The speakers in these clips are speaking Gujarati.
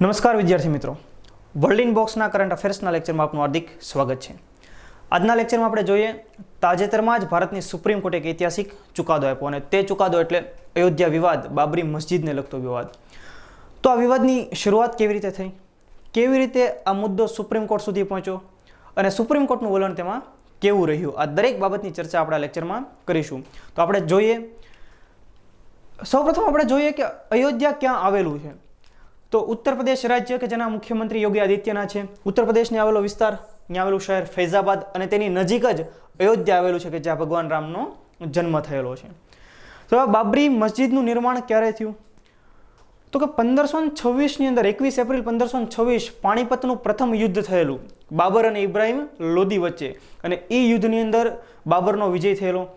નમસ્કાર વિદ્યાર્થી મિત્રો. વર્લ્ડ ઇન બોક્સના કરંટ અફેર્સના લેક્ચરમાં આપનું હાર્દિક સ્વાગત છે. આજના લેક્ચરમાં આપણે જોઈએ, તાજેતરમાં જ ભારતની સુપ્રીમ કોર્ટે એક ઐતિહાસિક ચુકાદો આપ્યો અને તે ચુકાદો એટલે અયોધ્યા વિવાદ, બાબરી મસ્જિદને લગતો વિવાદ. તો આ વિવાદની શરૂઆત કેવી રીતે થઈ? કેવી રીતે આ મુદ્દો સુપ્રીમ કોર્ટ સુધી પહોંચ્યો? અને સુપ્રીમ કોર્ટનું વલણ તેમાં કેવું રહ્યું? આ દરેક બાબતની ચર્ચા આપણા લેક્ચરમાં કરીશું. તો આપણે જોઈએ, સૌપ્રથમ આપણે જોઈએ કે અયોધ્યા ક્યાં આવેલું છે. તો ઉત્તર પ્રદેશ રાજ્ય કે જેના મુખ્યમંત્રી યોગી આદિત્યનાથ છે? ઉત્તર પ્રદેશને આવેલો વિસ્તાર ત્યાં આવેલું શહેર ફૈઝાબાદ અને તેની નજીક જ અયોધ્યા આવેલું છે કે જ્યાં ભગવાન રામનો જન્મ થયેલો છે. તો આ બાબરી મસ્જિદનું નિર્માણ ક્યારે થયું? તો કે પંદરસો છવ્વીસની અંદર, એકવીસ એપ્રિલ પંદરસો છવ્વીસ, પાણીપતનું પ્રથમ યુદ્ધ થયેલું, બાબર અને ઇબ્રાહિમ લોદી વચ્ચે. અને એ યુદ્ધની અંદર બાબરનો વિજય થયેલો.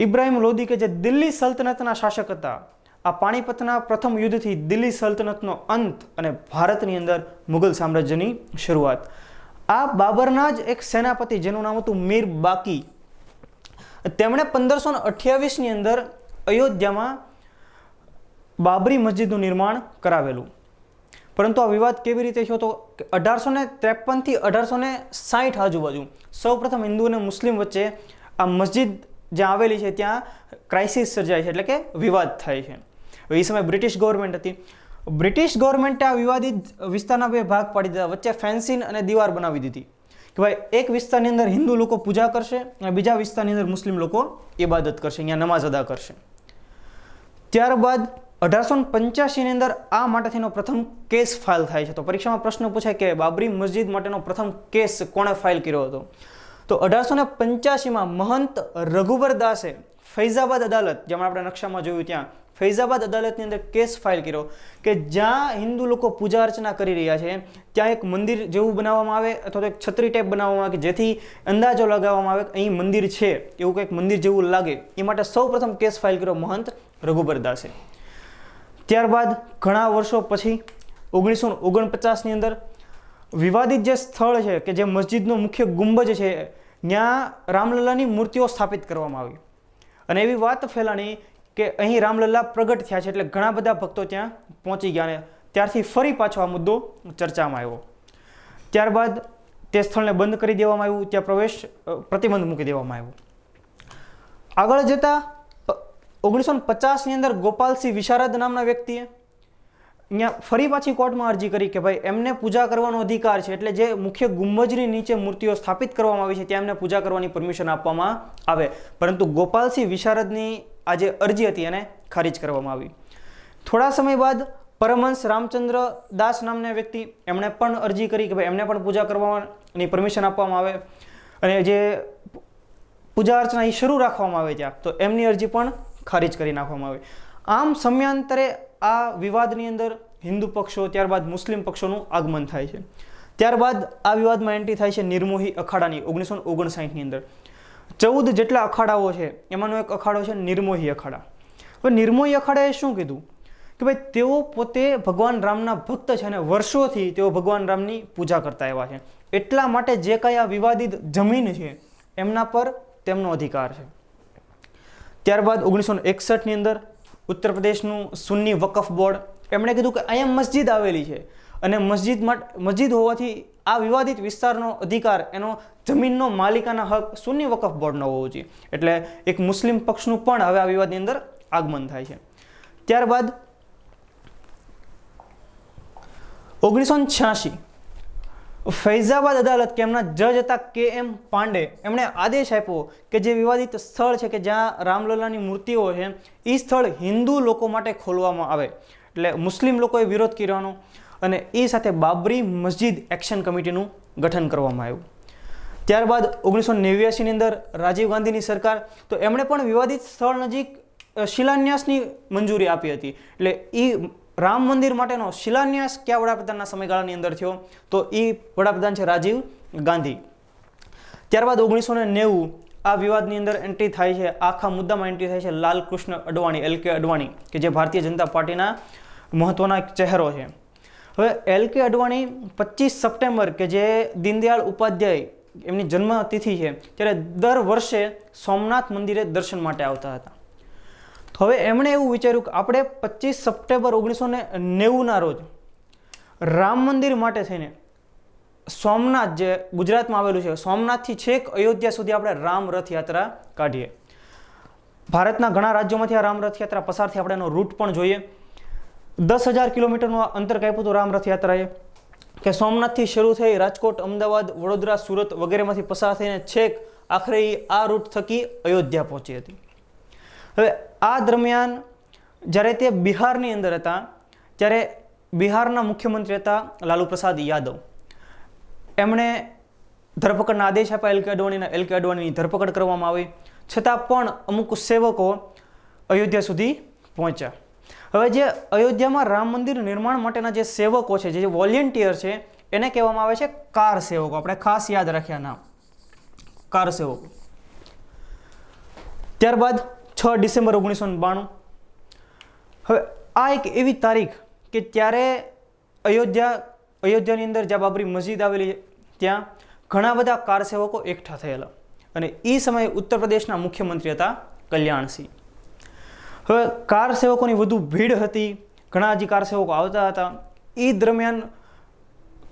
ઇબ્રાહિમ લોદી કે જે દિલ્હી સલ્તનતના શાસક હતા આ પાણીપતના પ્રથમ યુદ્ધથી દિલ્હી સલ્તનતનો અંત અને ભારતની અંદર મુઘલ સામ્રાજ્યની શરૂઆત. આ બાબરના જ એક સેનાપતિ જેનું નામ હતું મીર બાકી. તેમણે પંદરસો ને અઠ્યાવીસની અંદર અયોધ્યામાં બાબરી મસ્જિદનું નિર્માણ કરાવેલું. પરંતુ આ વિવાદ કેવી રીતે થયો તો અઢારસો ને ત્રેપનથી અઢારસો ને સાહીઠ આજુબાજુ સૌપ્રથમ હિન્દુ અને મુસ્લિમ વચ્ચે આ મસ્જિદ જ્યાં આવેલી છે ત્યાં ક્રાઇસિસ સર્જાય છે, એટલે કે વિવાદ થાય છે. એ સમયે બ્રિટિશ ગવર્મેન્ટ હતી. બ્રિટિશ ગવર્મેન્ટે આ વિવાદિત વિસ્તારના બે ભાગ પાડી દીધા. વચ્ચે ફેન્સિંગ અને દીવાર બનાવી દીધી. કે ભાઈ, એક વિસ્તારની અંદર હિન્દુ લોકો પૂજા કરશે અને બીજા વિસ્તારની અંદર મુસ્લિમ લોકો ઇબાદત કરશે, અહીંયા નમાઝ અદા કરશે. ત્યારબાદ અઢારસો પંચ્યાસીની અંદર આ માટેથીનો પ્રથમ કેસ ફાઇલ થાય છે. તો પરીક્ષામાં પ્રશ્ન પૂછાય કે બાબરી મસ્જિદ માટેનો પ્રથમ કેસ કોણે ફાઇલ કર્યો હતો? તો અઢારસો ને પંચ્યાસીમાં મહંત રઘુબર દાસે ફૈઝાબાદ અદાલત જેમાં આપણે નકશામાં જોયું ત્યાં ફૈઝાબાદ અદાલતની અંદર કેસ ફાઇલ કર્યો કે જ્યાં હિન્દુ લોકો પૂજા અર્ચના કરી રહ્યા છે, ત્યાં એક મંદિર જેવું બનાવવામાં આવે અથવા તો એક છત્રી ટાઈપ બનાવવામાં આવે કે જેથી અંદાજો લગાવવામાં આવે કે અહીં મંદિર છે, એવું કંઈક મંદિર જેવું લાગે. એ માટે સૌ પ્રથમ કેસ ફાઇલ કર્યો મહંત રઘુબર દાસે ત્યારબાદ ઘણા વર્ષો પછી ઓગણીસો ઓગણપચાસની અંદર વિવાદિત જે સ્થળ છે કે જે મસ્જિદનો મુખ્ય ગુંબજ છે, ત્યાં રામલલ્લાની મૂર્તિઓ સ્થાપિત કરવામાં આવી. અને એવી વાત ફેલાણી કે અહીં રામલલ્લા પ્રગટ થયા છે એટલે ઘણા બધા ભક્તો ત્યાં પહોંચી ગયા અને ત્યારથી ફરી પાછો આ મુદ્દો ચર્ચામાં આવ્યો. ત્યારબાદ તે સ્થળને બંધ કરી દેવામાં આવ્યું, ત્યાં પ્રવેશ પ્રતિબંધ મૂકી દેવામાં આવ્યો. આગળ જતાં ઓગણીસો પચાસની અંદર ગોપાલસિંહ વિશારદ નામના વ્યક્તિએ અહીંયા ફરી પાછી કોર્ટમાં અરજી કરી કે ભાઈ એમને પૂજા કરવાનો અધિકાર છે એટલે જે મુખ્ય ગુંબજની નીચે મૂર્તિઓ સ્થાપિત કરવામાં આવી છે ત્યાં એમને પૂજા કરવાની પરમિશન આપવામાં આવે. પરંતુ ગોપાલસિંહ વિશારદની આ જે અરજી હતી એને ખારીજ કરવામાં આવી. થોડા સમય બાદ પરમહંસ રામચંદ્ર દાસ નામના વ્યક્તિ એમણે પણ અરજી કરી કે ભાઈ એમને પણ પૂજા કરવાની પરમિશન આપવામાં આવે. અને જે પૂજા અર્ચના એ શરૂ રાખવામાં આવે ત્યાં, તો એમની અરજી પણ ખારીજ કરી નાખવામાં આવે. આમ સમયાંતરે આ વિવાદની અંદર હિન્દુ પક્ષો, ત્યારબાદ મુસ્લિમ પક્ષોનું આગમન થાય છે. ત્યારબાદ આ વિવાદમાં એન્ટ્રી થાય છે નિર્મોહી અખાડાની ઓગણીસો ઓગણસાઠની અંદર. ચૌદ જેટલા અખાડાઓ છે, એમાંનો એક અખાડો છે નિર્મોહી અખાડા. હવે નિર્મોહી અખાડાએ શું કીધું? કે ભાઈ, તેઓ પોતે ભગવાન રામના ભક્ત છે અને વર્ષોથી તેઓ ભગવાન રામની પૂજા કરતા આવ્યા છે. એટલા માટે જે કાંઈ આ વિવાદિત જમીન છે, એમના પર તેમનો અધિકાર છે. ત્યારબાદ ઓગણીસો એકસઠની અંદર ઉત્તર પ્રદેશનું સુન્ની વકફ બોર્ડ, એમણે કીધું કે અહીંયા મસ્જિદ આવેલી છે. અને મસ્જિદ મસ્જિદ હોવાથી આ વિવાદિત વિસ્તારનો અધિકાર એનો જમીનનો માલિકાના હક સુન્ની વકફ બોર્ડનો હોવો જોઈએ. એટલે એક મુસ્લિમ પક્ષનું પણ હવે આ વિવાદની અંદર આગમન થાય છે. ત્યારબાદ ઓગણીસો છ્યાસી ફૈઝાબાદ અદાલત કે એમના જજ હતા કે એમ પાંડે એમણે આદેશ આપ્યો કે જે વિવાદિત સ્થળ છે કે જ્યાં રામલલાની મૂર્તિઓ છે એ સ્થળ હિન્દુ લોકો માટે ખોલવામાં આવે. એટલે મુસ્લિમ લોકોએ વિરોધ કર્યાનો. અને એ સાથે બાબરી મસ્જિદ એક્શન કમિટીનું ગઠન કરવામાં આવ્યું. ત્યારબાદ ઓગણીસો નેવ્યાસીની અંદર રાજીવ ગાંધીની સરકાર, તો એમણે પણ વિવાદિત સ્થળ નજીક શિલાન્યાસની મંજૂરી આપી હતી. એટલે એ રામ મંદિર માટેનો શિલાન્યાસ કયા વડાપ્રધાનના સમયગાળાની અંદર થયો? તો એ વડાપ્રધાન છે રાજીવ ગાંધી. ત્યારબાદ ઓગણીસો નેવું આ વિવાદની અંદર એન્ટ્રી થાય છે, આખા મુદ્દામાં એન્ટ્રી થાય છે લાલકૃષ્ણ અડવાણી એલ કે અડવાણી, કે જે ભારતીય જનતા પાર્ટીના મહત્વના એક ચહેરો છે. હવે એલ કે અડવાણી પચીસ સપ્ટેમ્બર, કે જે દીનદયાળ ઉપાધ્યાય એમની જન્મ તિથિ છે, ત્યારે દર વર્ષે સોમનાથ મંદિરે દર્શન માટે આવતા હતા. તો હવે એમણે એવું વિચાર્યું કે આપણે પચીસ સપ્ટેમ્બર ઓગણીસો ને નેવુંના રોજ રામ મંદિર માટે થઈને સોમનાથ જે ગુજરાતમાં આવેલું છે, સોમનાથથી છેક અયોધ્યા સુધી આપણે રામ રથયાત્રા કાઢીએ. ભારતના ઘણા રાજ્યોમાંથી આ રામ રથયાત્રા પસાર થઈ, આપણે એનો રૂટ પણ જોઈએ. દસ હજાર કિલોમીટરનું અંતર કાપ્યું હતું રામ રથયાત્રાએ. કે સોમનાથથી શરૂ થઈ રાજકોટ, અમદાવાદ, વડોદરા, સુરત વગેરેમાંથી પસાર થઈને છેક આખરે આ રૂટ થકી અયોધ્યા પહોંચી હતી. હવે આ દરમિયાન જ્યારે તે બિહારની અંદર હતા, ત્યારે બિહારના મુખ્યમંત્રી હતા લાલુ પ્રસાદ યાદવ. એમણે ધરપકડના આદેશ આપ્યા એલ કે અડવાણીના, એલ કે અડવાણીની ધરપકડ કરવામાં આવી. છતાં પણ અમુક સેવકો અયોધ્યા સુધી પહોંચ્યા. હવે જે અયોધ્યામાં રામ મંદિર નિર્માણ માટેના જે સેવકો છે, જે વોલેન્ટિયર છે, એને કહેવામાં આવે છે કાર સેવકો. આપણે ખાસ યાદ રાખ્યા નામ. કાર સેવકો. ત્યારબાદ છ ડિસેમ્બર ઓગણીસો બાણું. હવે આ એક એવી તારીખ કે ત્યારે અયોધ્યા, અયોધ્યાની અંદર જ્યાં બાબરી મસ્જિદ આવેલી ત્યાં ઘણા બધા કાર સેવકો એકઠા થયેલા. અને એ સમયે ઉત્તર પ્રદેશના મુખ્યમંત્રી હતા કલ્યાણસિંહ. હવે કાર સેવકોની વધુ ભીડ હતી, ઘણા હજી કાર સેવકો આવતા હતા. એ દરમિયાન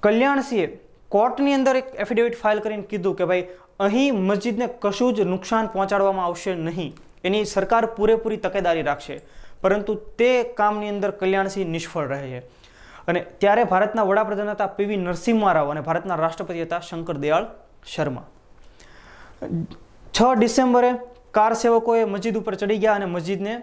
કલ્યાણસિંહે કોર્ટની અંદર એક એફિડેવિટ ફાઇલ કરીને કીધું કે ભાઈ, અહીં મસ્જિદને કશું જ નુકસાન પહોંચાડવામાં આવશે નહીં. એની સરકાર પૂરેપૂરી તકેદારી રાખશે. પરંતુ તે કામની અંદર કલ્યાણસિંહ નિષ્ફળ રહે છે. અને ત્યારે ભારતના વડાપ્રધાન હતા પીવી નરસિંહ રાવ અને ભારતના રાષ્ટ્રપતિ હતા શંકર દયાળ શર્મા. છ ડિસેમ્બરે કાર સેવકોએ મસ્જિદ ઉપર ચડી ગયા અને મસ્જિદને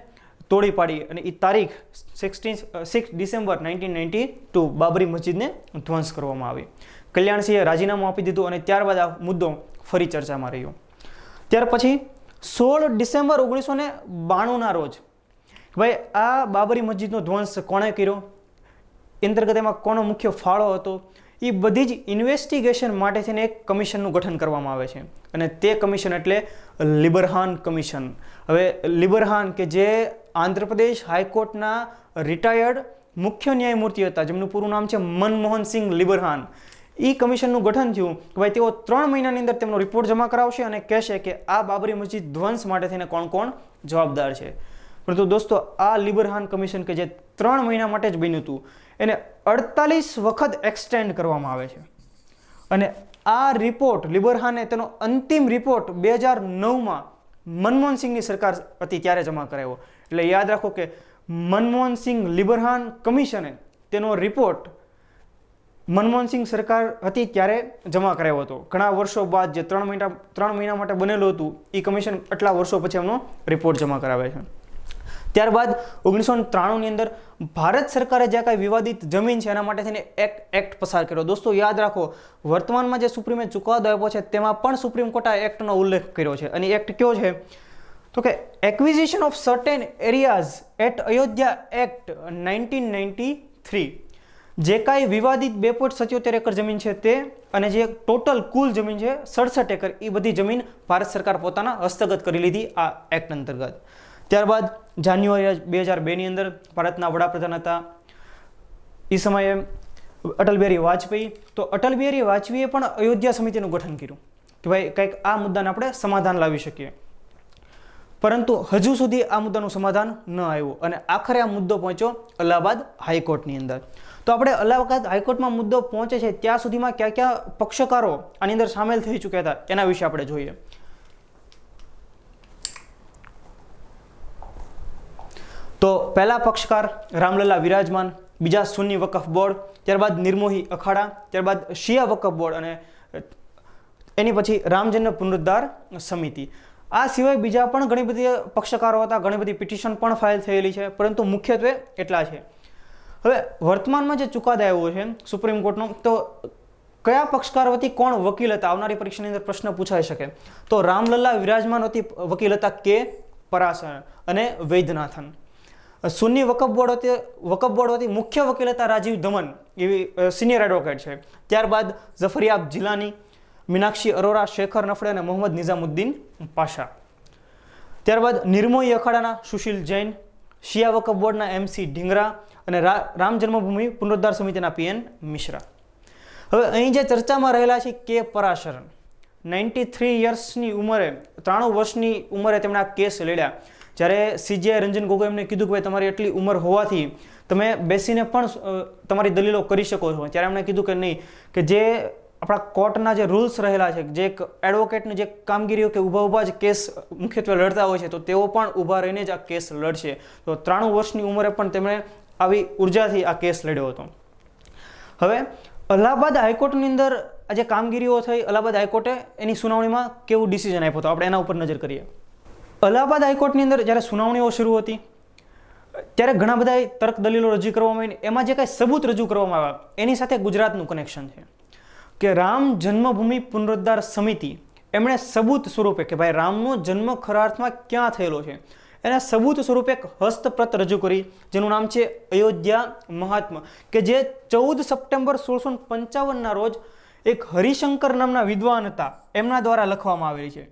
તોડી પાડી અને એ તારીખ sixteen six December nineteen ninety two Babri મસ્જિદને ધ્વંસ કરવામાં આવી. કલ્યાણસિંહે રાજીનામું આપી દીધું અને ત્યારબાદ આ મુદ્દો ફરી ચર્ચામાં રહ્યો. ત્યાર પછી સોળ ડિસેમ્બર ઓગણીસો ને બાણુંના રોજ ભાઈ આ બાબરી મસ્જિદનો ધ્વંસ કોણે કર્યો? અંતર્ગત એમાં કોનો મુખ્ય ફાળો હતો? એ બધી જ ઇન્વેસ્ટિગેશન માટે થઈને એક કમિશનનું ગઠન કરવામાં આવે છે. અને તે કમિશન એટલે લિબરહાન કમિશન હવે લિબરહાન કે જે આંધ્રપ્રદેશ હાઈકોર્ટના રિટાયર્ડ મુખ્ય ન્યાયમૂર્તિ હતા, જેમનું પૂરું નામ છે મનમોહન સિંહ લિબરહાન એ કમિશનનું ગઠન થયું કે ભાઈ તેઓ ત્રણ મહિનાની અંદર તેમનો રિપોર્ટ જમા કરાવશે અને કહેશે કે આ બાબરી મસ્જિદ ધ્વંસ માટે થઈને કોણ કોણ જવાબદાર છે. પરંતુ દોસ્તો, આ લિબરહાન કમિશન કે જે ત્રણ મહિના માટે જ બન્યું હતું એને અડતાલીસ વખત એક્સટેન્ડ કરવામાં આવે છે. અને આ રિપોર્ટ લિબરહાને તેનો અંતિમ રિપોર્ટ બે હજાર નવમાં મનમોહન સિંહની સરકાર હતી ત્યારે જમા કરાવ્યો એટલે યાદ રાખો કે મનમોહન સિંહ લિબરહાન કમિશને તેનો રિપોર્ટ મનમોહન સિંહ સરકાર હતી ત્યારે જમા કરાવ્યો હતો. ઘણા વર્ષો બાદ જે ત્રણ મહિના ત્રણ મહિના માટે બનેલું હતું એ કમિશન આટલા વર્ષો પછી એમનો રિપોર્ટ જમા કરાવે છે. ત્યારબાદ ઓગણીસો ત્રાણુંની અંદર ભારત સરકારે જે કાંઈ વિવાદિત જમીન છે એના માટે થઈને એક્ટ એક્ટ પસાર કર્યો. દોસ્તો, યાદ રાખો, વર્તમાનમાં જે સુપ્રીમે ચુકાદો આપ્યો છે તેમાં પણ સુપ્રીમ કોર્ટ આ એક્ટનો ઉલ્લેખ કર્યો છે. અને એક્ટ કયો છે? તો કે acquisition of certain areas at Ayodhya act nineteen ninety three. જે કાંઈ વિવાદિત બે પોઈન્ટ સત્યોતેર એકર જમીન છે તે અને જે ટોટલ કુલ જમીન છે સડસઠ એકર, એ બધી જમીન ભારત સરકાર પોતાના હસ્તગત કરી લીધી આ એક્ટ અંતર્ગત. ત્યારબાદ જાન્યુઆરી બે હજાર બેની અંદર ભારતના વડાપ્રધાન હતા. એ સમયે અટલ બિહારી વાજપેયી. તો અટલ બિહારી વાજપેયીએ પણ અયોધ્યા સમિતિનું ગઠન કર્યું કે ભાઈ કંઈક આ મુદ્દાને આપણે સમાધાન લાવી શકીએ. પરંતુ હજુ સુધી આ મુદ્દાનું સમાધાન ન આવ્યું અને આખરે આ મુદ્દો પહોંચ્યો અલ્હાબાદ હાઈકોર્ટની અંદર. તો આપણે અલ્હાબાદ હાઈકોર્ટમાં મુદ્દો પહોંચે છે ત્યાં સુધીમાં કયા કયા પક્ષકારો આની અંદર સામેલ થઈ ચૂક્યા હતા એના વિશે આપણે જોઈએ. તો પહેલા પક્ષકાર રામલલા વિરાજમાન, બીજા સુન્ની વકફ બોર્ડ, ત્યારબાદ નિર્મોહી અખાડા, ત્યારબાદ શિયા વકફ બોર્ડ અને એની પછી રામજન્મ પુનરુદ્ધાર સમિતિ. આ સિવાય બીજા પણ ઘણી બધી પક્ષકારો હતા, ઘણી બધી પિટિશન પણ ફાઇલ થયેલી છે, પરંતુ મુખ્યત્વે એટલા છે. હવે વર્તમાનમાં જે ચુકાદો આવ્યો છે સુપ્રીમ કોર્ટનો, તો કયા પક્ષકાર વતી કોણ વકીલ હતા? આવનારી પરીક્ષાની અંદર પ્રશ્ન પૂછાઈ શકે. તો રામલલ્લા વિરાજમાન વતી વકીલ હતા કે પરાસર અને વૈદ્યનાથન. સુન્ની વકફ બોર્ડ વતી વકફ બોર્ડ મુખ્ય વકીલ હતા રાજીવ ધમન એવી સિનિયર એડવોકેટ છે. ત્યારબાદ ઝફરિયાબ જિલાની, મીનાક્ષી અરોરા, શેખર નફડે અને મોહમ્મદ નિઝામુદ્દીન પાશા. ત્યારબાદ નિર્મોહી અખાડાના સુશીલ જૈન, શિયા વકફ બોર્ડના એમસી ઢીંગરા અને રામ જન્મભૂમિ પુનરુદ્ધાર સમિતિના પીએન મિશ્રા. હવે અહીં જે ચર્ચામાં રહેલા છે કે પરાશરન નાઇન્ટી થ્રી યર્સની ઉંમરે, ત્રાણું વર્ષની ઉંમરે તેમણે આ કેસ લડ્યા. જ્યારે સીજીઆઈ રંજન ગોગોઈ એમને કીધું કે ભાઈ, તમારી એટલી ઉંમર હોવાથી તમે બેસીને પણ તમારી દલીલો કરી શકો છો. ત્યારે એમણે કીધું કે નહીં, કે જે આપણા કોર્ટના જે રૂલ્સ રહેલા છે, જે એક એડવોકેટની જે કામગીરીઓ કે ઊભા ઊભા જ કેસ મુખ્યત્વે લડતા હોય છે, તો તેઓ પણ ઊભા રહીને જ આ કેસ લડશે. તો ત્રાણું વર્ષની ઉંમરે પણ તેમણે આવી ઉર્જાથી આ કેસ લડ્યો હતો. હવે, અલ્હાબાદ હાઈકોર્ટની અંદર આ જે કામગીરીઓ થઈ, અલ્હાબાદ હાઈકોર્ટે એની સુનાવણીમાં કેવું ડિસિઝન આપ્યો હતો? આપણે એના ઉપર નજર કરીએ. અલ્હાબાદ હાઈકોર્ટની અંદર જ્યારે સુનાવણીઓ શરૂ હતી, ત્યારે ઘણા બધા તર્ક દલીલો રજૂ કરવામાં આવી એમાં જે કાંઈ સબૂત રજૂ કરવામાં આવ્યા, એની સાથે ગુજરાતનું કનેક્શન છે. કે રામ જન્મભૂમિ પુનરુદ્ધાર સમિતિ, એમણે સબૂત સ્વરૂપે કે ભાઈ રામનો જન્મ ખરા અર્થમાં ક્યાં થયેલો છે? એના સબૂત સ્વરૂપે એક હસ્તપ્રત રજૂ કરી, જેનું નામ છે અયોધ્યા મહાત્મા, કે જે ચૌદ સપ્ટેમ્બર સોળસો પંચાવનના રોજ એક હરિશંકર નામના વિદ્વાન હતા. એમના દ્વારા લખવામાં આવેલી છે.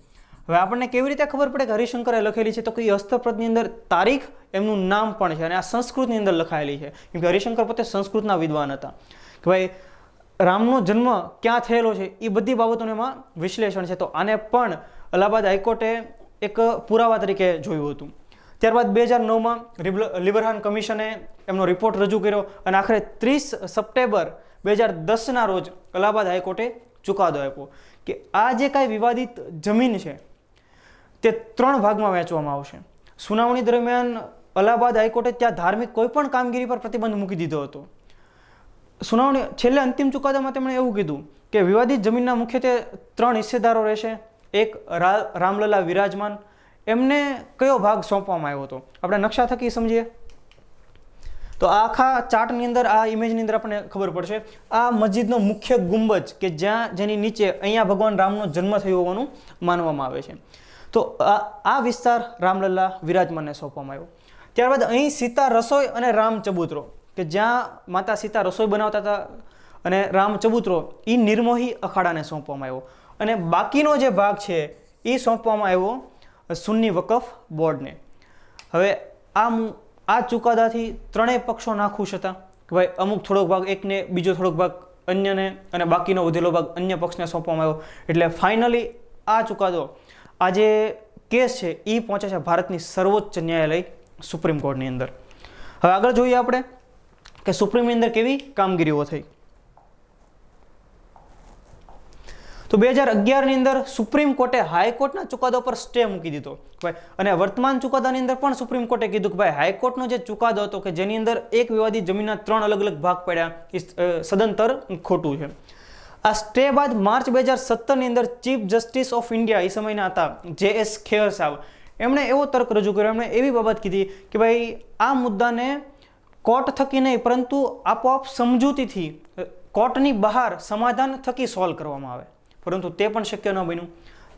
હવે આપણને કેવી રીતે ખબર પડે કે હરિશંકરે લખેલી છે? તો કઈ હસ્તપ્રતની અંદર તારીખ, એમનું નામ પણ છે અને આ સંસ્કૃતની અંદર લખાયેલી છે. કેમ કે હરિશંકર પોતે સંસ્કૃતના વિદ્વાન હતા. કે ભાઈ, રામનો જન્મ ક્યાં થયેલો છે? એ બધી બાબતોનું એમાં વિશ્લેષણ છે. તો આને પણ અલ્હાબાદ હાઈકોર્ટે એક પુરાવા તરીકે જોયું હતું. ત્યારબાદ બે હજાર નવમાં લિબરહાન કમિશને એમનો રિપોર્ટ રજૂ કર્યો અને આખરે ત્રીસ સપ્ટેમ્બર બે હજાર દસના રોજ અલ્હાબાદ હાઈકોર્ટે ચુકાદો આપ્યો કે આ જે કાંઈ વિવાદિત જમીન છે તે ત્રણ ભાગમાં વહેંચવામાં આવશે. સુનાવણી દરમિયાન અલ્હાબાદ હાઈકોર્ટે ત્યાં ધાર્મિક કોઈ પણ કામગીરી પર પ્રતિબંધ મૂકી દીધો હતો. સુનાવણી છેલ્લે અંતિમ ચુકાદામાં તેમણે એવું કીધું કે વિવાદિત જમીનના મુખ્યત્વે ત્રણ હિસ્સેદારો રહેશે. એક રામલલા વિરાજમાન. એમને કયો ભાગ સોંપવામાં આવ્યો હતો? આપણે નકશા થકી સમજીએ. તો આખા ચાર્ટની અંદર, આ ઇમેજની અંદર આપણને ખબર પડશે. આ મસ્જિદનો મુખ્ય ગુંબજ કે જ્યાં જેની નીચે અહીંયા ભગવાન રામનો જન્મ થયો હોવાનું માનવામાં આવે છે. તો આ વિસ્તાર રામલલ્લા વિરાજમાનને સોંપવામાં આવ્યો. ત્યારબાદ અહીં સીતા રસોઈ અને રામ ચબૂતરો, કે જ્યાં માતા સીતા રસોઈ બનાવતા હતા અને રામ ચબૂતરો એ નિર્મોહી અખાડાને સોંપવામાં આવ્યો. અને બાકીનો જે ભાગ છે એ સોંપવામાં આવ્યો સુન્ની વકફ બોર્ડને. હવે આ આ ચુકાદાથી ત્રણેય પક્ષો નાખુશ હતા, કે ભાઈ અમુક થોડોક ભાગ એકને, બીજો થોડોક ભાગ અન્યને, અને બાકીનો વધેલો ભાગ અન્ય પક્ષને સોંપવામાં આવ્યો. એટલે ફાઇનલી આ ચુકાદો આ જે કેસ છે એ પહોંચે છે ભારતની સર્વોચ્ચ ન્યાયાલય સુપ્રીમ કોર્ટની અંદર. હવે આગળ જોઈએ આપણે કે સુપ્રીમની અંદર કેવી કામગીરીઓ થઈ. તો બે હજાર અગિયારની અંદર સુપ્રીમ કોર્ટે હાઈકોર્ટના ચુકાદા પર સ્ટે મૂકી દીધો. ભાઈ, અને વર્તમાન ચુકાદાની અંદર પણ સુપ્રીમ કોર્ટે કીધું કે ભાઈ, હાઈકોર્ટનો જે ચુકાદો હતો કે જેની અંદર એક વિવાદી જમીનના ત્રણ અલગ અલગ ભાગ પડ્યા એ સદંતર ખોટું છે. આ સ્ટે બાદ માર્ચ બે હજાર સત્તરની અંદર ચીફ જસ્ટિસ ઓફ ઇન્ડિયા એ સમયના હતા, જે એસ ખેર સાહેબ. એમણે એવો તર્ક રજૂ કર્યો, એમણે એવી બાબત કીધી કે ભાઈ, આ મુદ્દાને કોર્ટ થકી નહીં, પરંતુ આપોઆપ સમજૂતીથી કોર્ટની બહાર સમાધાન થકી સોલ્વ કરવામાં આવે. પરંતુ તે પણ શક્ય ન બન્યું.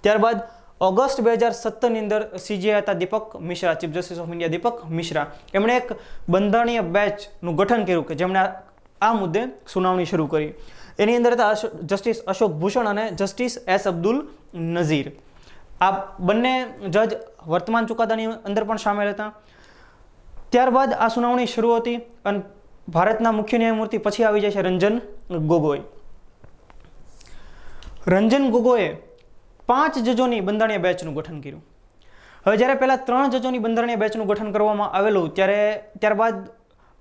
ત્યારબાદ ઓગસ્ટ બે હજાર સત્તરની અંદર સીજીઆઈ હતા Deepak Mishra, chief justice of India Deepak Mishra. એમણે એક બંધારણીય બેચનું ગઠન કર્યું કે જેમણે આ મુદ્દે સુનાવણી શરૂ કરી. એની અંદર હતા જસ્ટિસ અશોક ભૂષણ અને જસ્ટિસ એસ અબ્દુલ નઝીર. આ બંને જજ વર્તમાન ચુકાદાની અંદર પણ સામેલ હતા. ત્યારબાદ આ સુનાવણી શરૂ હતી અને ભારતના મુખ્ય ન્યાયમૂર્તિ પછી આવી જાય છે રંજન ગોગોઈ. રંજન ગોગોએ પાંચ જજોની બંધારણીય બેચનું ગઠન કર્યું. હવે જ્યારે પહેલાં ત્રણ જજોની બંધારણીય બેચનું ગઠન કરવામાં આવેલું, ત્યારે ત્યારબાદ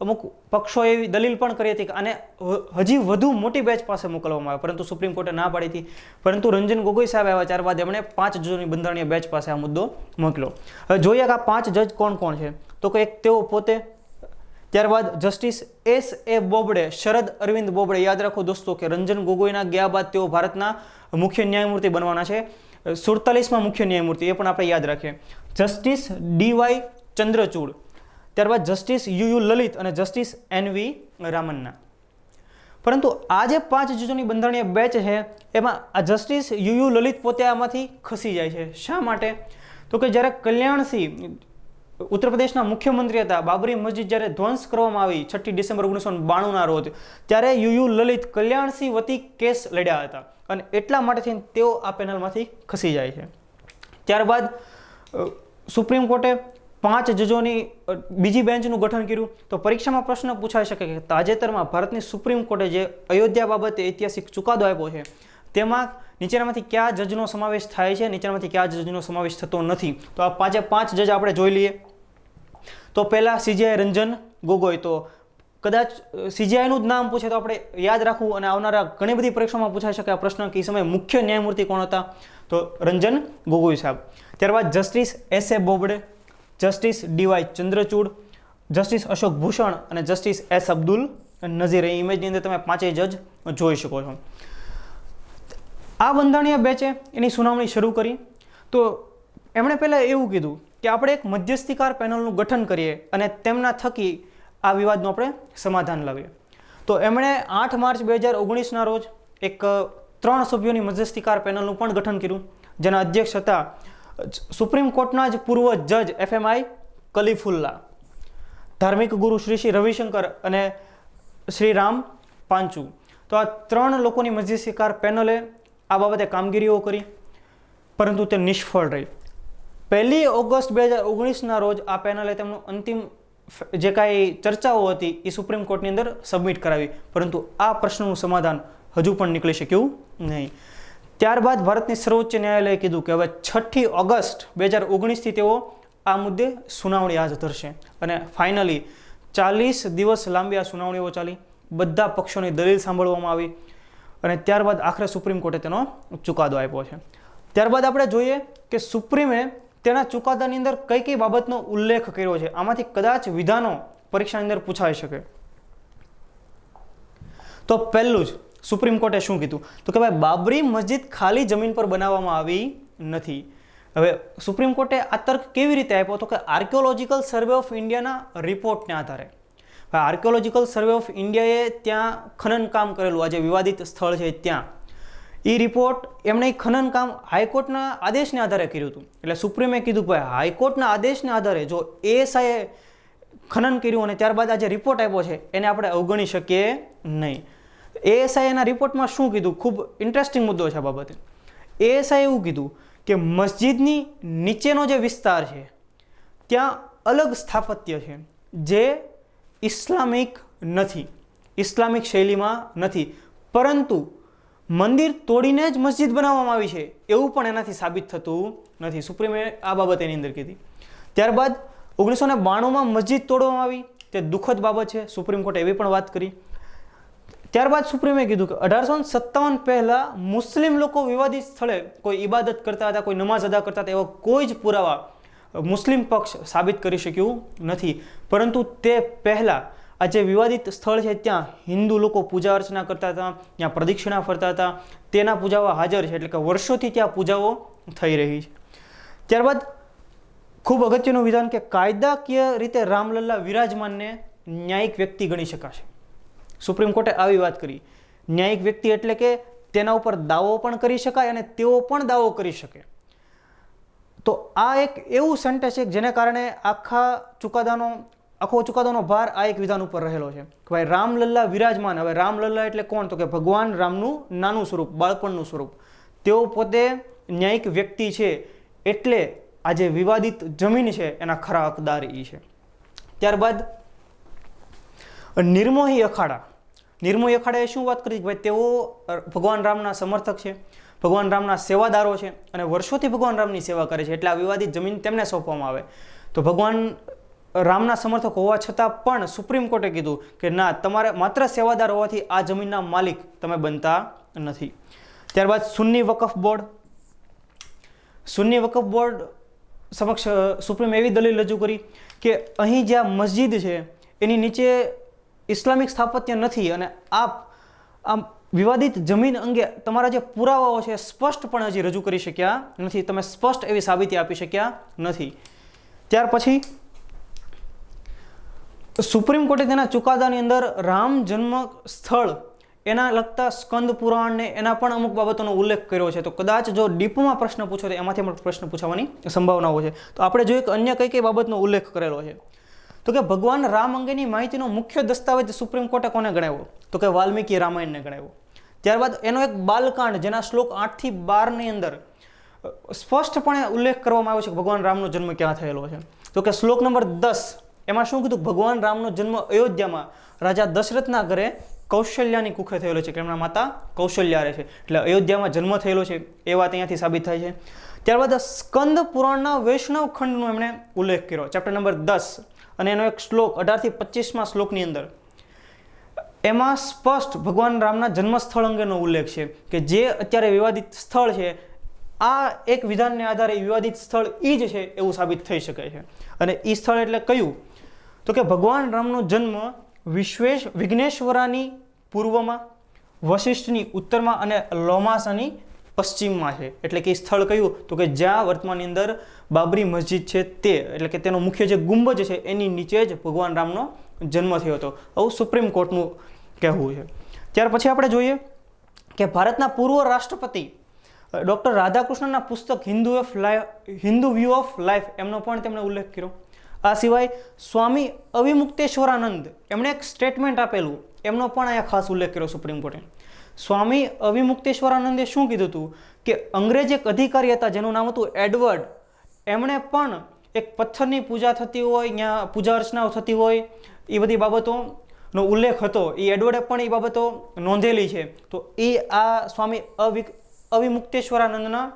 અમુક પક્ષોએ એવી દલીલ પણ કરી હતી આને હજી વધુ મોટી બેચ પાસે મોકલવામાં આવે. પરંતુ સુપ્રીમ કોર્ટે ના પાડી હતી. પરંતુ રંજન ગોગોઈ સાહેબ આવ્યા ત્યારબાદ એમણે પાંચ જજોની બંધારણીય બેચ પાસે આ મુદ્દો મોકલ્યો. હવે જોઈએ કે આ પાંચ જજ કોણ કોણ છે? તો કે એક તેઓ પોતે, ત્યારબાદ justice S A Bobde, Sharad Arvind Bobde, યાદ રાખો દોસ્તો કે રંજન ગોગોઈના ગયા બાદ તેઓ ભારતના મુખ્ય ન્યાયમૂર્તિ બનવાના છે. સુડતાલીસમાં મુખ્ય ન્યાયમૂર્તિ, એ પણ આપણે યાદ રાખીએ. જસ્ટિસ ડીવાય ચંદ્રચૂડ ત્યારબાદ જસ્ટિસ યુ યુ લલિત અને જસ્ટિસ એન વી રામન્ના. પરંતુ આ જે પાંચ જજોની બંધારણીય બેચ છે, એમાં આ જસ્ટિસ યુ યુ લલિત પોતે આમાંથી ખસી જાય છે. શા માટે? તો કે જ્યારે કલ્યાણસિંહ ઉત્તર પ્રદેશના મુખ્યમંત્રી હતા, બાબરી મસ્જિદ જ્યારે ધ્વંસ કરવામાં આવી છઠ્ઠી ડિસેમ્બર ઓગણીસો બાણુંના રોજ, ત્યારે યુ યુ લલિત કલ્યાણસિંહ વતી કેસ લડ્યા હતા અને એટલા માટે થઈને તેઓ આ પેનલમાંથી ખસી જાય છે. ત્યારબાદ સુપ્રીમ કોર્ટે પાંચ જજોની બીજી બેન્ચનું ગઠન કર્યું. તો પરીક્ષામાં પ્રશ્ન પૂછાઈ શકે કે તાજેતરમાં ભારતની સુપ્રીમ કોર્ટે જે અયોધ્યા બાબતે ઐતિહાસિક ચુકાદો આપ્યો છે, તેમાં નીચેનામાંથી કયા જજનો સમાવેશ થાય છે, નીચેનામાંથી કયા જજનો સમાવેશ થતો નથી. તો આ પાંચે પાંચ જજ આપણે જોઈ લઈએ. તો પહેલાં સીજીઆઈ રંજન ગોગોઈ. તો કદાચ સીજીઆઈનું જ નામ પૂછે તો આપણે યાદ રાખવું અને આવનારા ઘણી બધી પરીક્ષામાં પૂછાઈ શકે આ પ્રશ્ન કે એ સમયે મુખ્ય ન્યાયમૂર્તિ કોણ હતા? તો રંજન ગોગોઈ સાહેબ. ત્યારબાદ justice S A Bobde. Justice D Y Chandrachud, justice Ashok Bhushan અને જસ્ટિસ એસ અબ્દુલ નઝીર. એ ઇમેજની અંદર તમે પાંચેય જજ જોઈ શકો છો. આ બંધારણીય બેચે એની સુનાવણી શરૂ કરી. તો એમણે પહેલાં એવું કીધું કે આપણે એક મધ્યસ્થીકાર પેનલનું ગઠન કરીએ અને તેમના થકી આ વિવાદનું આપણે સમાધાન લાવીએ. તો એમણે આઠ માર્ચ બે હજાર ઓગણીસના રોજ એક ત્રણ સભ્યોની મધ્યસ્થીકાર પેનલનું પણ ગઠન કર્યું, જેના અધ્યક્ષ હતા સુપ્રીમ કોર્ટના જ પૂર્વ જજ એફએમઆઈ કલીફુલ્લા, ધાર્મિક ગુરુ શ્રી શ્રી રવિશંકર અને શ્રી રામ પાંચુ. તો આ ત્રણ લોકોની મધ્યસ્થીકાર પેનલે આ બાબતે કામગીરીઓ કરી, પરંતુ તે નિષ્ફળ રહી. પહેલી ઓગસ્ટ બે હજાર ઓગણીસના રોજ આ પેનલે તેમનું અંતિમ જે કાંઈ ચર્ચાઓ હતી એ સુપ્રીમ કોર્ટની અંદર સબમિટ કરાવી. પરંતુ આ પ્રશ્નનું સમાધાન હજુ પણ નીકળી શક્યું નહીં. ત્યારબાદ ભારતની સર્વોચ્ચ ન્યાયાલયે કીધું કે હવે છઠ્ઠી ઓગસ્ટ બે હજાર ઓગણીસથી તેઓ આ મુદ્દે સુનાવણી હાથ ધરશે. અને ફાઇનલી ચાલીસ દિવસ લાંબી આ સુનાવણીઓ ચાલી. બધા પક્ષોની દલીલ સાંભળવામાં આવી અને ત્યારબાદ આખરે સુપ્રીમ કોર્ટે તેનો ચુકાદો આપ્યો છે. ત્યારબાદ આપણે જોઈએ કે સુપ્રીમે તેના ચુકાદાની અંદર કઈ કઈ બાબતનો ઉલ્લેખ કર્યો છે. આમાંથી કદાચ વિધાનો પરીક્ષાની અંદર પૂછાઈ શકે. તો પહેલું જ સુપ્રીમ કોર્ટે શું કીધું? તો કે ભાઈ, બાબરી મસ્જિદ ખાલી જમીન પર બનાવવામાં આવી નથી. હવે સુપ્રીમ કોર્ટે આ તર્ક કેવી રીતે આપ્યો? તો કે આર્કિયોલોજીકલ સર્વે ઓફ ઇન્ડિયાના રિપોર્ટને આધારે. ભાઈ આર્કિયોલોજીકલ સર્વે ઓફ ઇન્ડિયાએ ત્યાં ખનન કામ કરેલું. આ જે વિવાદિત સ્થળ છે ત્યાં. એ રિપોર્ટ એમણે ખનન કામ હાઈકોર્ટના આદેશને આધારે કર્યું હતું. એટલે સુપ્રીમે કીધું ભાઈ, હાઈકોર્ટના આદેશને આધારે જો એએસઆઈએ ખનન કર્યું અને ત્યારબાદ આ જે રિપોર્ટ આપ્યો છે, એને આપણે અવગણી શકીએ નહીં. એએસઆઈ એના રિપોર્ટમાં શું કીધું? ખૂબ ઇન્ટરેસ્ટિંગ મુદ્દો છે આ બાબતે. એએસઆઈ એવું કીધું કે મસ્જિદની નીચેનો જે વિસ્તાર છે, ત્યાં અલગ સ્થાપત્ય છે, જે ઇસ્લામિક નથી, ઇસ્લામિક શૈલીમાં નથી. પરંતુ મંદિર તોડીને જ મસ્જિદ બનાવવામાં આવી છે, એવું પણ એનાથી સાબિત થતું નથી. સુપ્રીમે આ બાબત એની અંદર કીધી. ત્યારબાદ ઓગણીસો ને બાણુંમાં મસ્જિદ તોડવામાં આવી. તે દુઃખદ બાબત છે. સુપ્રીમ કોર્ટે એવી પણ વાત કરી. ત્યારબાદ સુપ્રીમે કીધું કે અઢારસો સત્તાવન પહેલાં મુસ્લિમ લોકો વિવાદિત સ્થળે કોઈ ઇબાદત કરતા હતા, કોઈ નમાઝ અદા કરતા હતા, એવા કોઈ જ પુરાવા મુસ્લિમ પક્ષ સાબિત કરી શક્યું નથી. પરંતુ તે પહેલાં આ જે વિવાદિત સ્થળ છે, ત્યાં હિન્દુ લોકો પૂજા અર્ચના કરતા હતા, ત્યાં પ્રદક્ષિણા ફરતા હતા, તેના પૂજાઓ હાજર છે, એટલે કે વર્ષોથી ત્યાં પૂજાઓ થઈ રહી છે. ત્યારબાદ ખૂબ અગત્યનું વિધાન કે કાયદાકીય રીતે રામલલ્લા વિરાજમાનને ન્યાયિક વ્યક્તિ ગણી શકાશે. સુપ્રીમ કોર્ટે આવી વાત કરી. ન્યાયિક વ્યક્તિ એટલે કે તેના ઉપર દાવો પણ કરી શકાય અને તેઓ પણ દાવો કરી શકે. તો આ એક એવું સેન્ટેન્સ છે જેને કારણે આખા ચુકાદાનો, આખો ચુકાદાનો ભાર આ એક વિધાન ઉપર રહેલો છે. કે ભાઈ રામલલ્લા વિરાજમાન, હવે રામલલ્લા એટલે કોણ? તો કે ભગવાન રામનું નાનું સ્વરૂપ, બાળપણનું સ્વરૂપ. તેઓ પોતે ન્યાયિક વ્યક્તિ છે એટલે આ જે વિવાદિત જમીન છે, એના ખરા હકદાર એ છે. ત્યારબાદ નિર્મોહી અખાડા. નિર્મોહી અખાડાએ શું વાત કરી? ભાઈ તેઓ ભગવાન રામના સમર્થક છે, ભગવાન રામના સેવાદારો છે અને વર્ષોથી ભગવાન રામની સેવા કરે છે. એટલે આ વિવાદિત જમીન તેમને સોંપવામાં આવે. તો ભગવાન રામના સમર્થક હોવા છતાં પણ સુપ્રીમ કોર્ટે કીધું કે ના, તમારે માત્ર સેવાદાર હોવાથી આ જમીનના માલિક તમે બનતા નથી. ત્યારબાદ સુન્ની વકફ બોર્ડ. સુન્ની વકફ બોર્ડ સમક્ષ સુપ્રીમે એવી દલીલ રજૂ કરી કે અહીં જ્યાં મસ્જિદ છે, એની નીચે ઇસ્લામિક સ્થાપત્ય નથી અને આપ આમ વિવાદિત જમીન અંગે તમારા જે પુરાવાઓ છે સ્પષ્ટપણે હજી રજૂ કરી શક્યા નથી. તમે સ્પષ્ટ એવી સાબિતી આપી શક્યા નથી. ત્યાર પછી સુપ્રીમ કોર્ટે તેના ચુકાદાની અંદર રામ જન્મ સ્થળ એના લગતા સ્કંદ પુરાણને એના પણ અમુક બાબતોનો ઉલ્લેખ કર્યો છે. તો કદાચ જો ડીપમાં પ્રશ્ન પૂછો તો એમાંથી પણ પ્રશ્ન પૂછવાની સંભાવનાઓ છે. તો આપણે જોઈએ કે અન્ય કઈ કઈ બાબતનો ઉલ્લેખ કરેલો છે. તો કે ભગવાન રામ અંગેની માહિતીનો મુખ્ય દસ્તાવેજ સુપ્રીમ કોર્ટે કોને ગણાવ્યો? તો કે વાલ્મીકી રામાયણને ગણાવ્યો. ત્યારબાદ એનો એક બાલકાંડ જેના શ્લોક આઠથી બારની અંદર સ્પષ્ટપણે ઉલ્લેખ કરવામાં આવ્યો છે કે ભગવાન રામનો જન્મ ક્યાં થયેલો છે. તો કે શ્લોક નંબર દસ, એમાં શું કીધું? ભગવાન રામનો જન્મ અયોધ્યામાં રાજા દશરથના ઘરે કૌશલ્યાની કુખે થયેલો છે, કે એમના માતા કૌશલ્યા રહે છે. એટલે અયોધ્યામાં જન્મ થયેલો છે, એ વાત અહીંયાથી સાબિત થાય છે. ત્યારબાદ સ્કંદ પુરાણના વૈષ્ણવ ખંડનો એમણે ઉલ્લેખ કર્યો. ચેપ્ટર નંબર દસ અને એનો એક શ્લોક, અઢારથી પચીસમાં શ્લોકની અંદર. એમાં સ્પષ્ટ ભગવાન રામના જન્મસ્થળ અંગેનો ઉલ્લેખ છે કે જે અત્યારે વિવાદિત સ્થળ છે, આ એક વિધાનને આધારે વિવાદિત સ્થળ એ જ છે એવું સાબિત થઈ શકે છે. અને એ સ્થળ એટલે કયું? તો કે ભગવાન રામનો જન્મ વિશ્વેશ વિઘ્નેશ્વરાની પૂર્વમાં, વશિષ્ઠની ઉત્તરમાં અને લોમાસાની પશ્ચિમમાં છે. એટલે કે એ સ્થળ કયું? તો કે જ્યાં વર્તમાનની અંદર બાબરી મસ્જિદ છે તે. એટલે કે તેનો મુખ્ય જે ગુંબજ છે એની નીચે જ ભગવાન રામનો જન્મ થયો હતો. આવું સુપ્રીમ કોર્ટનું કહેવું છે. ત્યાર પછી આપણે જોઈએ કે ભારતના પૂર્વ રાષ્ટ્રપતિ ડૉક્ટર રાધાકૃષ્ણના પુસ્તક Hindu of life Hindu view of life એમનો પણ તેમણે ઉલ્લેખ કર્યો. આ સિવાય સ્વામી અવિમુક્તેશ્વરાનંદ એમણે એક સ્ટેટમેન્ટ આપેલું. એમનો પણ અહીંયા ખાસ ઉલ્લેખ કર્યો સુપ્રીમ કોર્ટે. સ્વામી અવિમુક્તેશ્વરાનંદે શું કીધું હતું? કે અંગ્રેજ એક અધિકારી હતા, જેનું નામ હતું એડવર્ડ. એમણે પણ એક પથ્થરની પૂજા થતી હોય ત્યાં પૂજા અર્ચનાઓ થતી હોય, એ બધી બાબતોનો ઉલ્લેખ હતો. એ એડવર્ડે પણ એ બાબતો નોંધેલી છે. તો એ આ સ્વામી અવિ અવિમુક્તેશ્વરાનંદના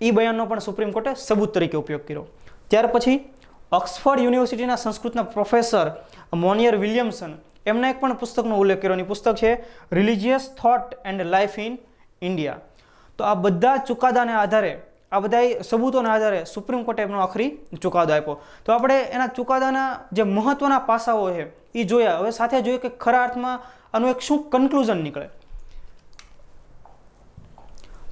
એ બયાનનો પણ સુપ્રીમ કોર્ટે સબૂત તરીકે ઉપયોગ કર્યો. ત્યાર પછી ઓક્સફર્ડ યુનિવર્સિટીના સંસ્કૃતના પ્રોફેસર મોનિયર વિલિયમસન એમણે એક પણ પુસ્તકનો ઉલ્લેખ કર્યો એની પુસ્તક છે religious thought and life in India તો આ બધા ચુકાદાને આધારે, આ બધા સબૂતોના આધારે સુપ્રીમ કોર્ટે એમનો આખરી ચુકાદો આપ્યો. તો આપણે એના ચુકાદાના જે મહત્વના પાસાઓ છે, એ જોયા. હવે સાથે જોઈએ કે ખરા અર્થમાં આનું એક શું કન્ક્લુઝન નીકળે.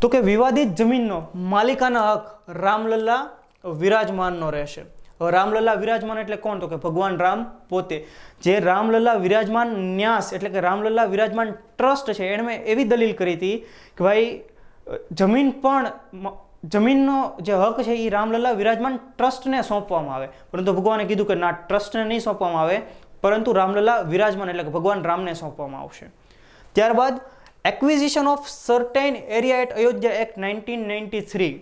તો કે વિવાદિત જમીનનો માલિકાના હક રામલલ્લા વિરાજમાનનો રહેશે. હવે રામલલ્લા વિરાજમાન એટલે કોણ? તો કે ભગવાન રામ પોતે. જે રામલલ્લા વિરાજમાન ન્યાસ એટલે કે રામલલ્લા વિરાજમાન ટ્રસ્ટ છે, એણે મેં એવી દલીલ કરી હતી કે ભાઈ જમીન પણ જમીનનો જે હક છે એ રામલલ્લા વિરાજમાન ટ્રસ્ટને સોંપવામાં આવે. પરંતુ ભગવાને કીધું કે ના, ટ્રસ્ટને નહીં સોંપવામાં આવે, પરંતુ રામલલ્લા વિરાજમાન એટલે કે ભગવાન રામને સોંપવામાં આવશે. ત્યારબાદ, acquisition of certain area at Ayodhya act nineteen ninety three.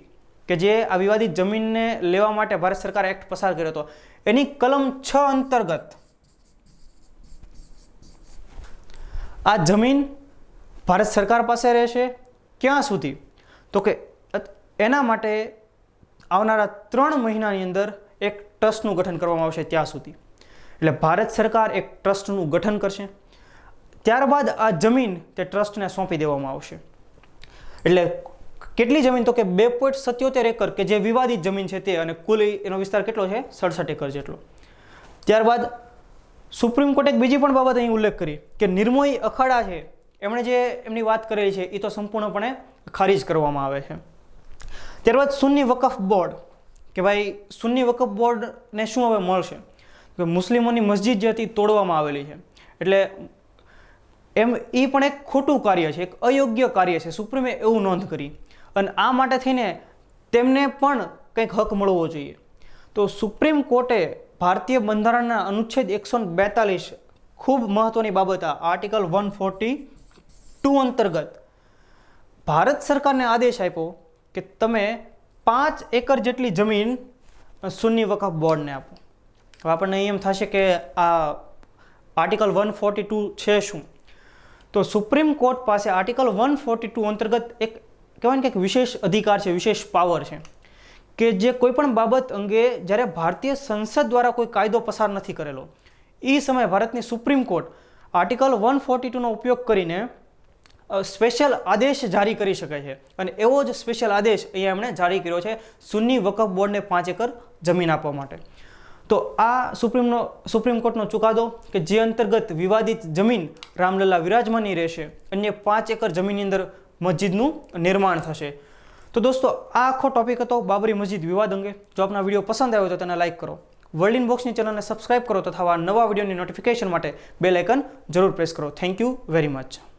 કે જે આ વિવાદિત જમીનને લેવા માટે ભારત સરકારે એક્ટ પસાર કર્યો હતો. એની કલમ છ અંતર્ગત આ જમીન ભારત સરકાર પાસે રહેશે ક્યાં સુધી? તો કે એના માટે આવનારા ત્રણ મહિનાની અંદર એક ટ્રસ્ટનું ગઠન કરવામાં આવશે ત્યાં સુધી. એટલે ભારત સરકાર એક ટ્રસ્ટનું ગઠન કરશે. ત્યારબાદ આ જમીન તે ટ્રસ્ટને સોંપી દેવામાં આવશે. એટલે કેટલી જમીન? તો કે બે પોઈન્ટ સત્યોતેર એકર, કે જે વિવાદિત જમીન છે તે, અને કુલ એનો વિસ્તાર કેટલો છે? સડસઠ એકર જેટલો. ત્યારબાદ, સુપ્રીમ કોર્ટે બીજી પણ બાબત અહીં ઉલ્લેખ કરી, કે નિર્મોહી અખાડા છે, એમણે જે એમની વાત કરેલી છે એ તો સંપૂર્ણપણે ખારીજ કરવામાં આવે છે. ત્યારબાદ, સુન્ની વકફ બોર્ડ, કે ભાઈ, સુન્ની વકફ બોર્ડને શું હવે મળશે? કે મુસ્લિમોની મસ્જિદ જે હતી તોડવામાં આવેલી છે. એટલે એમ એ પણ એક ખોટું કાર્ય છે, એક અયોગ્ય કાર્ય છે. સુપ્રીમે એવું નોંધ કરી. અને આ માટે થઈને તેમને પણ કંઈક હક મળવો જોઈએ. તો સુપ્રીમ કોર્ટે ભારતીય બંધારણના અનુચ્છેદ એકસો બેતાલીસ ખૂબ મહત્ત્વની બાબત આ આર્ટિકલ વન ફોર્ટી ટુ અંતર્ગત ભારત સરકારને આદેશ આપ્યો કે તમે પાંચ એકર જેટલી જમીન સુન્ની વકફ બોર્ડને આપો. હવે આપણને એમ થશે કે આ આર્ટિકલ વન ફોર્ટી ટુ છે શું? તો સુપ્રીમ કોર્ટ પાસે આર્ટિકલ વન ફોર્ટી ટુ અંતર્ગત એક કહેવાય ને કે વિશેષ અધિકાર છે, વિશેષ પાવર છે, કે જે કોઈ પણ બાબત અંગે જ્યારે ભારતીય સંસદ દ્વારા કોઈ કાયદો પસાર નથી કરેલો એ સમયે ભારતની Supreme Court article one forty ટુનો ઉપયોગ કરીને સ્પેશિયલ આદેશ જારી કરી શકે છે. અને એવો જ સ્પેશિયલ આદેશ અહીંયા એમણે જારી કર્યો છે સુન્ની વકફ બોર્ડને પાંચ એકર જમીન આપવા માટે. તો આ સુપ્રીમનો, સુપ્રીમ કોર્ટનો ચુકાદો કે જે અંતર્ગત વિવાદિત જમીન રામલલ્લા વિરાજમાની રહેશે, અન્ય પાંચ એકર જમીનની અંદર મસ્જિદનું નિર્માણ થશે. તો દોસ્તો, આ આખો ટોપિક હતો બાબરી મસ્જિદ વિવાદ અંગે. જો આપના વીડિયો પસંદ આવ્યો તો તેને લાઇક કરો. વર્લ્ડ ઇન બોક્સની ચેનલને સબસ્ક્રાઇબ કરો તથા નવા વિડીયોની નોટિફિકેશન માટે બેલ આઇકન જરૂર પ્રેસ કરો. Thank you very much